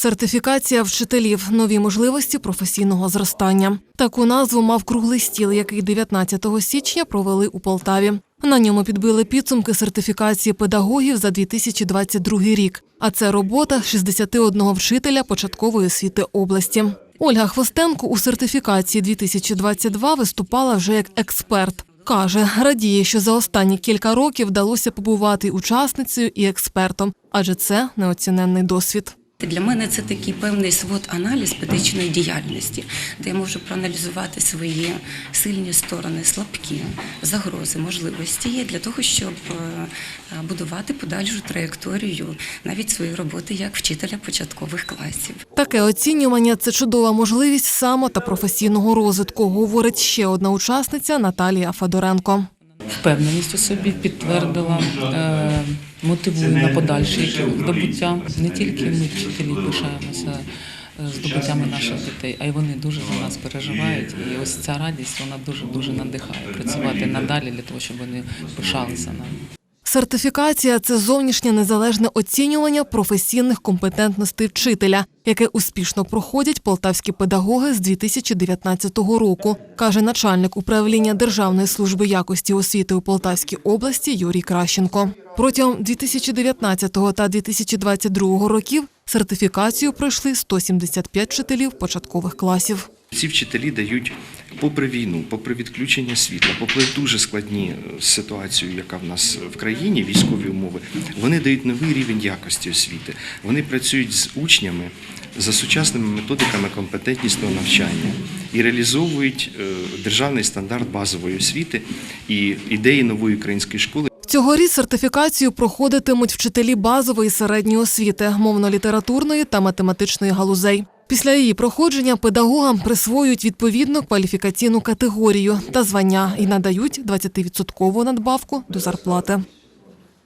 Сертифікація вчителів нові можливості професійного зростання. Таку назву мав круглий стіл, який 19 січня провели у Полтаві. На ньому підбили підсумки сертифікації педагогів за 2022 рік. А це робота 61 вчителя початкової освіти області. Ольга Хвостенко у сертифікації 2022 виступала вже як експерт. Каже, радіє, що за останні кілька років вдалося побувати учасницею і експертом, адже це неоціненний досвід. Для мене це такий певний свод аналіз педагогічної діяльності, де я можу проаналізувати свої сильні сторони, слабкі, загрози, можливості для того, щоб е, будувати подальшу траєкторію навіть своєї роботи як вчителя початкових класів. Таке оцінювання це чудова можливість само та професійного розвитку, говорить ще одна учасниця Наталія Федоренко. Впевненість у собі підтвердила, е, мотивує на подальші здобуття. Не тільки ми, вчителі, пишаємося е, здобуттями наших дітей, а й вони дуже за нас переживають. І ось ця радість вона дуже дуже надихає працювати надалі для того, щоб вони пишалися нами. Сертифікація це зовнішнє незалежне оцінювання професійних компетентностей вчителя, яке успішно проходять полтавські педагоги з 2019 року, каже начальник управління Державної служби якості освіти у Полтавській області Юрій Кращенко. Протягом 2019 та 2022 років сертифікацію пройшли 175 вчителів початкових класів. Ці вчителі дають, попри війну, попри відключення світла, попри дуже складні е, ситуацію, яка в нас в країні, військові умови, вони дають новий рівень якості освіти. Вони працюють з учнями за сучасними методиками компетентнісного навчання і реалізовують е, державний стандарт базової освіти і ідеї нової української школи. Цьогоріч сертифікацію проходитимуть вчителі базової середньої освіти, мовно-літературної та математичної галузей. Після її проходження педагогам присвоюють відповідну кваліфікаційну категорію та звання і надають 20% надбавку до зарплати.